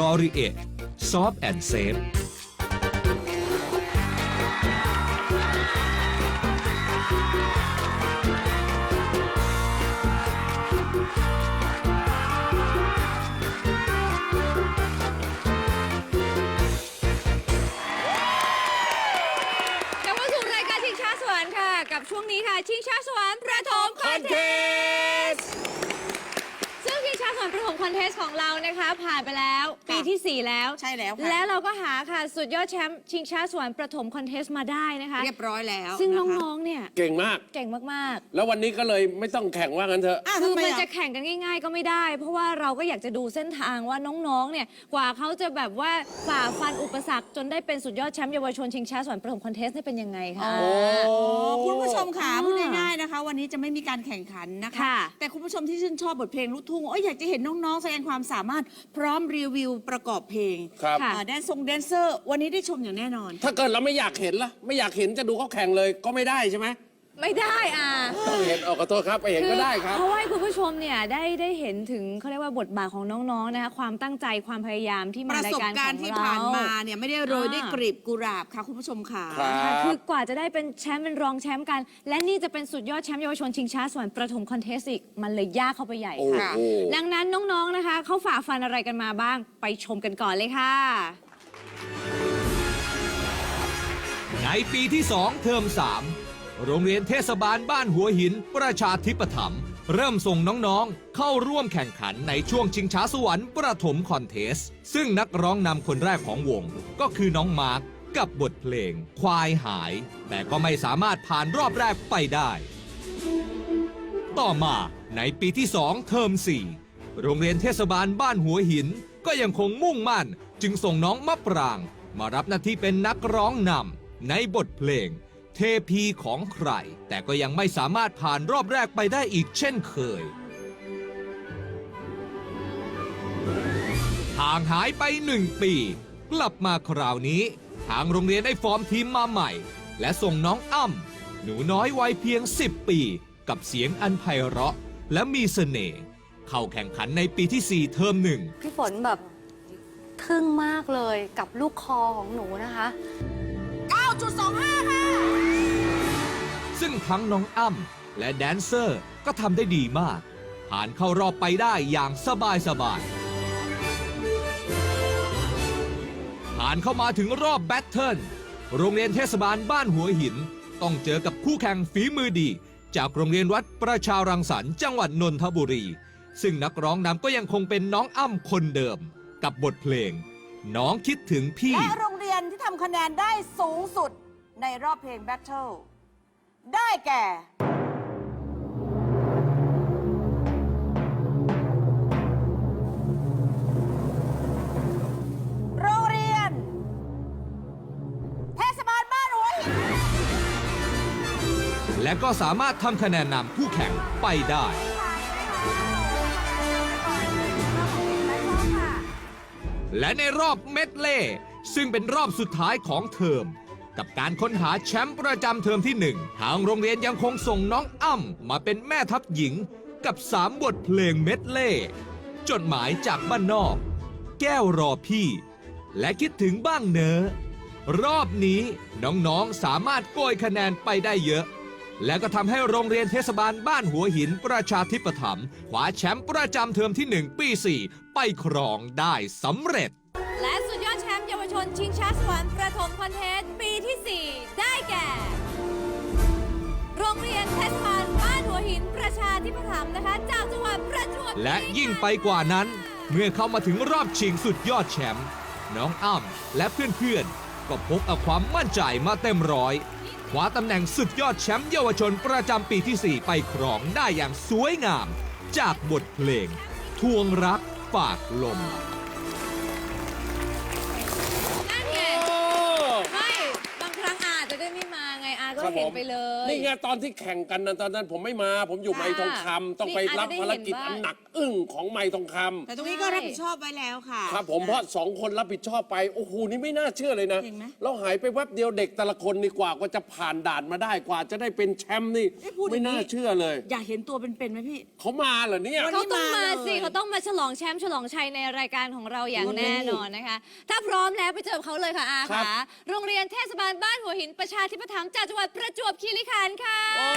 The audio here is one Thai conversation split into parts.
ลอรีเอทซอฟแอนเซฟกลับมาสู่รายการชิงช้าสวรรค์ค่ะ กับช่วงนี้ค่ะ ชิงช้าสวรรค์ประถมคอนเทสต์ซึ่งชิงช้า สวรรค์ประถมคอนเทสต์ของเรานะคะ ผ่านไปแล้วปีที่ 4 แล้ว ใช่แล้วค่ะ แล้วเราก็หาค่ะสุดยอดแชมป์ชิงช้าสวรรค์ประถมคอนเทสต์มาได้นะคะ เรียบร้อยแล้วซึ่งะคะน้องๆ เนี่ยเก่งมาก เก่งมากแล้ววันนี้ก็เลยไม่ต้องแข่งว่างั้นเถอะ อะๆ คือทำไมมันอะจะแข่งกันง่าย ๆ ก็ไม่ได้ เพราะว่าเราก็อยากจะดูเส้นทางว่าน้องๆ เนี่ยกว่าเขาจะแบบว่าฝ่าฟันอุปสรรคจนได้เป็นสุดยอดแชมป์เยาวชนชิงช้าสวรรค์ประถมคอนเทสต์นี่เป็นยังไงคะอ๋อคุณผู้ชมค่ะอ่าพูดง่ายๆนะคะ วันนี้จะไม่มีการแข่งขันนะคะ ค่ะ แต่คุณผู้ชมที่ชื่นชอบบทเพลงลูกทุ่งเอ้ยอยากจะเห็นน้องๆ แสดงความสามารถพร้อมรีวิวประกอบเพลงครับค่ะแดนซงแดนเซอร์ วันนี้ได้ชมอย่างแน่นอน ถ้าเกิดเราไม่อยากเห็นล่ะ ไม่อยากเห็นจะดูเขาแข่งเลยก็ไม่ได้ใช่ไหม ไม่ได้อะต้องเห็นออกขอโทษครับไปเห็นก็ได้ครับ เพราะว่าให้คุณผู้ชมเนี่ยได้ได้เห็นถึงเขาเรียกว่าบทบาทของน้องๆนะคะความตั้งใจความพยายามที่ปมาระรายสบการขการองณ์ที่เราผ่านมาเนี่ยไม่ได้โรยอ่าด้วยกลีบกุหลาบค่ะคุณผู้ชมค่ะ ครับ ค่ะคือกว่าจะได้เป็นแชมป์เป็นรองแชมป์กัน และนี่จะเป็นสุดยอดแชมป์เยาวชนชิงช้าสวรรค์ประถมคอนเทสต์อีกมันเลยยากเข้าไปใหญ่โอ้ค่ะ โห ดังนั้นน้องๆนะคะเขาฝ่าฟันอะไรกันมาบ้างไปชมกันก่อนเลยค่ะ ในปีที่ 2 เทอม3 โรงเรียนเทศบาลบ้านหัวหิน ประชาธิปถัมภ์เริ่มส่งน้องๆ เข้าร่วมแข่งขันในช่วงชิงช้าสวรรค์ประถมคอนเทสต์ซึ่งนักร้องนำคนแรกของวง ก็คือน้องมาร์กกับบทเพลง ควายหาย แต่ก็ไม่สามารถผ่านรอบแรกไปได้ ต่อมาในปีที่2เทอม4 โรงเรียนเทศบาลบ้านหัวหิน ก็ยังคงมุ่งมั่น จึงส่งน้องมะปราง มารับหน้าที่เป็นนักร้องนำในบทเพลง ทพีของใคร แต่ก็ยังไม่สามารถผ่านรอบแรกไปได้อีกเช่นเคยห่างหายไปหนึ่งปี กลับมาคราวนี้ ทางโรงเรียนได้ฟอร์มทีมมาใหม่ และส่งน้องอ้ำหนูน้อยวัยเพียง 10 ปี กับเสียงอันไพเราะ และมีเสน่ห์เข้าแข่งขันในปีที่ 4 เทอมหนึ่ง พี่ฝนแบบทึ่งมากเลยกับลูกคอของหนูนะคะ 9.25 ค่ะ ซึ่งทั้งน้องอ้ำและแดนเซอร์ก็ทำได้ดีมาก ผ่านเข้ารอบไปได้อย่างสบายสบายผ่านเข้ามาถึงรอบแบทเทิลโรงเรียนเทศบาลบ้านหัวหิน ต้องเจอกับคู่แข่งฝีมือดี จากโรงเรียนวัดประชารังสรรค์จังหวัดนนทบุรี ซึ่งนักร้องนำก็ยังคงเป็นน้องอ้ำคนเดิม กับบทเพลง น้องคิดถึงพี่ และโรงเรียนที่ทำคะแนนได้สูงสุดในรอบเพลงแบทเทิล ได้แก่ โรงเรียน เทศบาลบ้านหัวหิน และก็สามารถทำคะแนนนำคู่แข่งไปได้ และในรอบเมดเล่ซึ่งเป็นรอบสุดท้ายของเทอม กับการค้นหาแชมป์ประจำเทอมที่หนึ่งทางโรงเรียนยังคงส่งน้องอ้ำมาเป็นแม่ทัพหญิง กับ 3 บทเพลงเม็ดเล่จดหมายจากบ้านนอก แก้วรอพี่ และคิดถึงบ้างเนอะรอบนี้น้องๆสามารถโกยคะแนนไปได้เยอะ และก็ทำให้โรงเรียนเทศบาลบ้านหัวหินประชาธิปถัมภ์คว้าแชมป์ประจำเทอมที่ 1 ปี 4 ไปครองได้สำเร็จ และสุดยอดแชมป์เยาวชนชิงช้าสวรรค์ประถมคอนเทสต์ปีที่ 4 ได้แก่ โรงเรียนเทศบาลบ้านหัวหินประชาธิปถัมภ์นะคะจากจังหวัดประจวบคีรีขันธ์และยิ่งไปกว่านั้น เมื่อเข้ามาถึงรอบชิงสุดยอดแชมป์น้องอ้ำและเพื่อนๆ ก็พกเอาความมั่นใจมาเต็มร้อยคว้าตำแหน่งสุดยอดแชมป์เยาวชนประจำปีที่ 4 ไปครองได้อย่างสวยงาม จากบทเพลง ทวงรักฝากลม ครั้งอาจจะได้ไม่มาไงอาก็ครับผเห็นม ไปเลย นี่ไงตอนที่แข่งกันนะตอนนั้นผมไม่มา ผมอยู่ค่ะไม้ทองคำต้องไปนี่อาจรับจะได้ภารกิจเห็นว่า อันหนักอึ้งของไม้ทองคำแต่ตรงนี้ก็รับผิดชอบไว้แล้วค่ะ ครับผมเพราะสองคนรับผิดชอบไปโอ้โหนี่ไม่น่าเชื่อเลยนะเห็นไหมเราหายไปแวบเดียวเด็กแต่ละคนนี่กว่ากว่าจะผ่านด่านมาได้กว่าจะได้เป็นแชมป์นี่เอ้ยพูดอย่ไม่งน่าเชื่อเลยอยากเห็นตัวเป็นๆไหมพี่ เขามาเหรอเนี่ยวันเขานี้ต้องมามาสิเลยเขาต้องมาฉลองแชมป์ฉลองชัยในรายการของเราอย่างวันนี้แน่นอนนะคะ ถ้าพร้อมแล้วไปเจอกับเขาเลยค่ะอาครัค่ะบ โรงเรียนเทศบาลบ้านหัวหินประชาธิปถัมภ์จากจังหวัดปประจวบคีรีขันธ์ค่ะ โอ้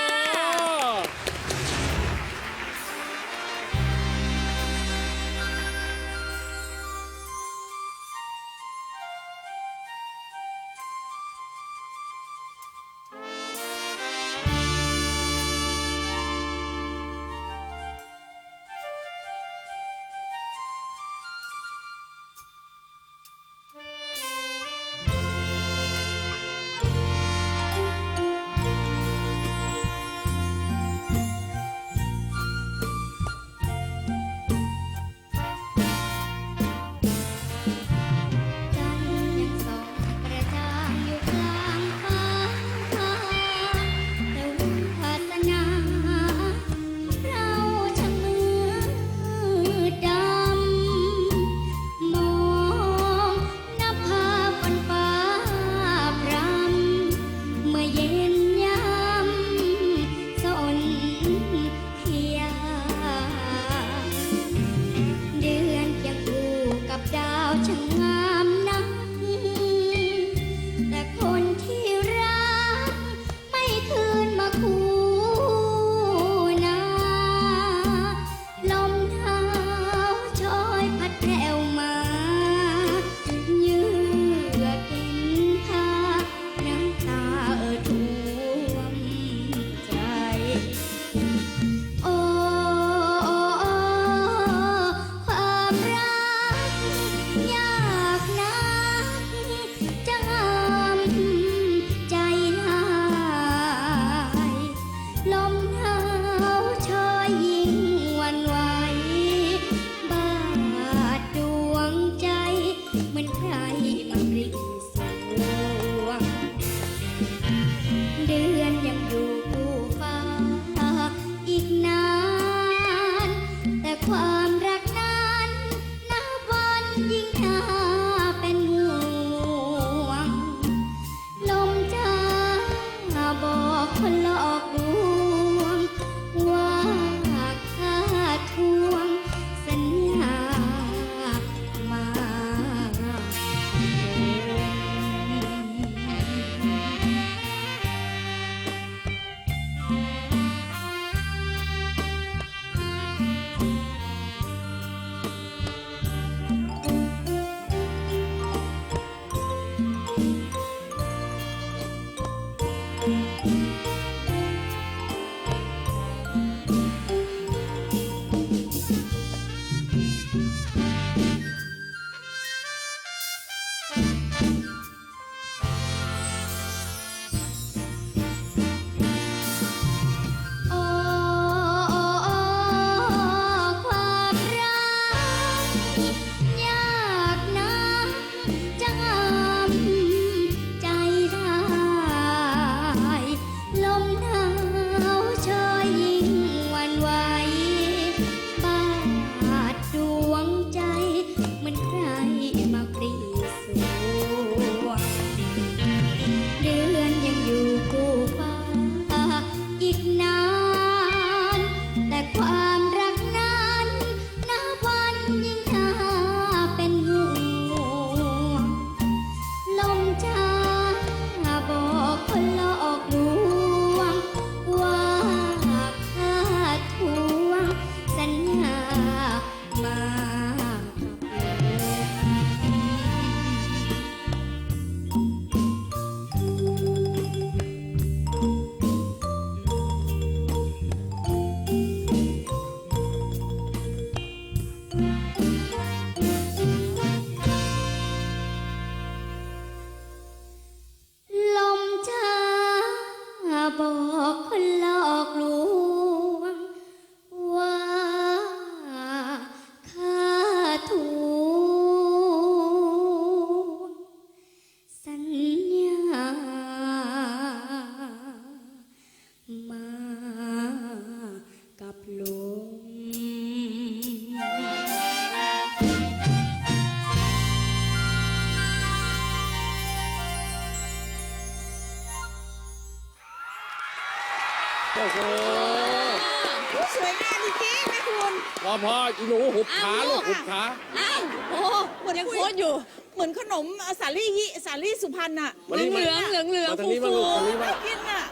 อพออีหนูหุบขาลูกหุบขา อ้าวโอ้เหมือนยังโคตรอยู่ เหมือนขนมสาลี่ฮิสาลี่สุพรรณอะวันนี้เหลืองเหลืองเหลืองมาทางฟูนี้มาฟูลูกทางนี้มากินอะ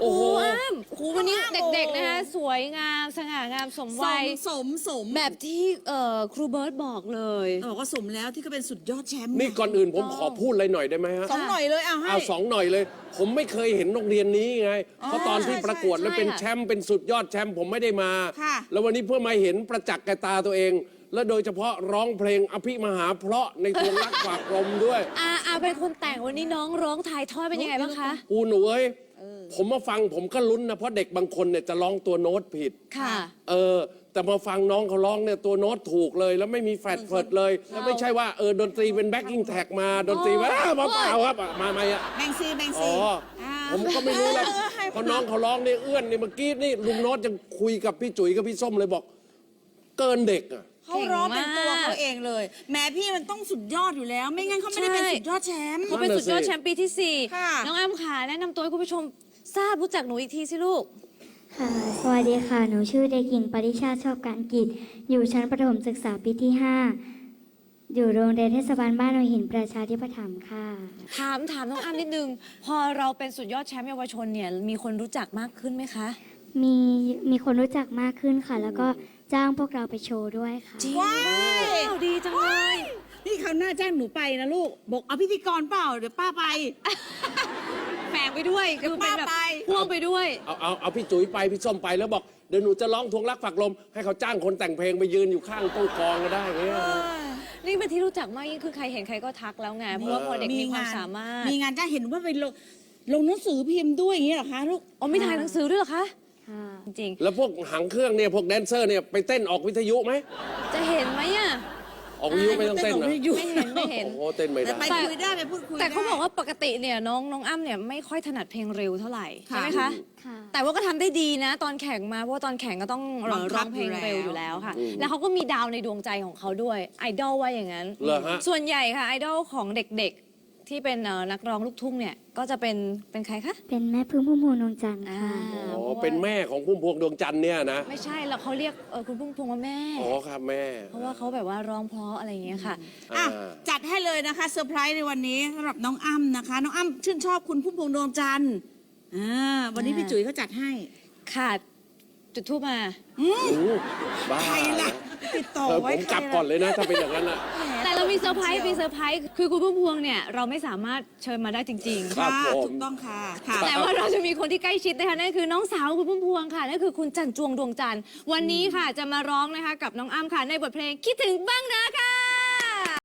โอ้โหครูอ้ามครูวันนี้ครูอ้ามเด็กๆโอ้นะคะสวยงามสง่างามสมสวัมยสมสมแบบที่เอ่อครูเบิร์ตบอกเลยบอกว่าสมแล้วที่ก็เป็นสุดยอดแชมป์นี่ก่อนอื่นผมขอพูดอะไรหน่อยได้ไหมฮะ สองหน่อยเลยเอาให้ เอาสองหน่อยเลย ผมไม่เคยเห็นโรงเรียนนี้ไง เพราะตอนที่ใช่ประกวดแล้วใช่เป็นค่ะ แชมป์เป็นสุดยอดแชมป์ผมไม่ได้มา ค่ะ แล้ววันนี้เพื่อมาเห็นประจักษ์แกบตาตัวเอง และโดยเฉพาะร้องเพลงอภิมหาเพราะห์ในทวงรักฝากลมด้วยอาอาเป็นคนแต่งวันนี้น้องร้องถ่ายทอดเป็นยังไงบ้างคะ อูหนูเอ้ย ผมมาฟังผมก็ลุ้นนะเพราะเด็กบางคนเนี่ยจะร้องตัวโน้ตผิด ค่ะ เออ แต่มาฟังน้องเขาร้องเนี่ยตัวโน้ตถูกเลย แล้วไม่มีแฟดเฟิดเลย แล้วไม่ใช่ว่าเออดนตรีเป็นแบ็กกิ้งแท็กมาดนตรีว่าอ้าวมาเปล่าครับอะมาไหมอะ แบงซีแบงอ๋ซีออ่าผมก็ไม่รู้แล้วเออให้เพราะน้องเขาร้องเนี่ยเอื้อนเนี่ยเมื่อกี้นี่ลุงโน้ตยังคุยกับพี่จุ๋ยกับพี่ส้มเลยบอก เกินเด็กอะเขาร้องเป็นเก่งมากตัวเขาเองเลยแหม้พี่มันต้องสุดยอดอยู่แล้ว ไม่งั้นเขาไม่ได้เป็นใช่สุดยอดแชมป์เขาเป็นสุดยอดแชมป์ปีที่สี่ค่ะน้องอ้ำขาแนะนำตัวให้คุณผู้ชมทราบรู้จักหนูอีกทีสิลูก ค่ะสวัสดีค่ะ หนูชื่อเด็กหญิงปริชาติชอบการกิจ อยู่ชั้นประถมศึกษาปีที่ 5 อยู่โรงเรียนเทศบาลบ้านหัวหินประชาธิปถัมภ์ค่ะ ถามถามน้องอ้ำนิดนึง พอเราเป็นสุดยอดแชมป์เยาวชนเนี่ยมีคนรู้จักมากขึ้นไหมคะ มีมีคนรู้จักมากขึ้นค่ะ แล้วก็จ้างพวกเราไปโชว์ด้วยค่ะ จริงว้ายว้าวดีจังเลยนี่เขาวหน้าจ้างหนูไปนะลูก บอกเอาพิธีกรเปล่า เดี๋ยวป้าไป แฝงไปด้วยคือเป็นแบบป้าไป พ่วงไปด้วย เอาเอาเอาพี่จุ๋ยไปพี่ส้มไปแล้วบอกเดี๋ยวหนูจะร้องทวงรักฝากลม ให้เขาจ้างคนแต่งเพลงไปยืนอยู่ข้างตู้กลองก็ได้เงี้ย นี่เป็นที่รู้จักมากยิ่งคือใครเห็นใครก็ทักแล้วไงเพราะว่าพอเด็กมีความสามารถมีงานจ้างเห็นว่าไปลงลงหนังสือพิมพ์ด้วยอย่างนี้เหรอคะลูก อ๋อมีถ่ายหนังสือด้วยเหรอคะค่ะ จริง แล้วพวกหังเครื่องเนี่ยพวกแดนเซอร์เนี่ยไปเต้นออกวิทยุไหมๆจะเห็นไหมอะ ออกวิทยุไม่ต้องเต้นนะไม่อยู่ไม่เห็นไม่เห็น โอ้โหเต้นไม่แต่ได้ ไปคุยได้ไปพูดคุยแต่เขาได้บอกว่าปกติเนี่ยน้องน้องอ้ำเนี่ยไม่ค่อยถนัดเพลงเร็วเท่าไหร่ใช่ไหมค่ะคะค่ะแต่ว่าก็ทำได้ดีนะ ตอนแข่งมาเพราะว่าตอนแข่งก็ต้องบังคัร้อบงเพลงอยู่แล้วเร็วอยู่แล้วค่ะอืมแล้วเขาก็มีดาวในดวงใจของเขาด้วยไอดอลว่าอย่างนั้นเหรอฮะส่วนใหญ่ค่ะไอดอลของเด็กๆ ที่เป็นเอ่อนักร้องลูกทุ่งเนี่ย ก็จะเป็นเป็นใครคะ เป็นแม่พึ่งพุ่มพวงดวงจันทร์อ่าค่ะ อ๋อ เป็นแม่ของพุ่มพวงดวงจันทร์เนี่ยนะ ไม่ใช่แล้วเขาเรียกเออคุณพุ่มพวงว่าแม่ อ๋อครับแม่ เพราะว่าเขาแบบว่าร้องเพราะอะไรอย่างเงี้ยค่ะ อะ อ่า จัดให้เลยนะคะเซอร์ไพรส์ในวันนี้สำหรับน้องอ้ำนะคะ น้องอ้ำชื่นชอบคุณพุ่มพวงดวงจันทร์อ่าวันนี้อ่าพี่จุ๋ยเขาจัดให้ค่ะจุดทูปมา อืมอู้บ้าใครล่ะ ติดต่อเออไว้ผมใครกลับล่ะก่อนเลยนะ ถ้าเป็นอย่างนั้นอะแต่เรา มีเซอร์ไพรส์มีเซอร์ไพรส์คือคุณพุ่มพวงเนี่ยเราไม่สามารถเชิญมาได้จริง ๆ ครับค่ะผม ถูกต้องค่ะค่ะ แต่ว่าเราจะมีคนที่ใกล้ชิดนะคะนั่นคือน้องสาวคุณพุ่มพวงค่ะนั่นคือคุณจันจวงดวงจันทร์วันนี้ค่ะจะมาร้องนะคะกับน้องอ้ำค่ะในบทเพลงคิดถึงบ้างนะค่ะ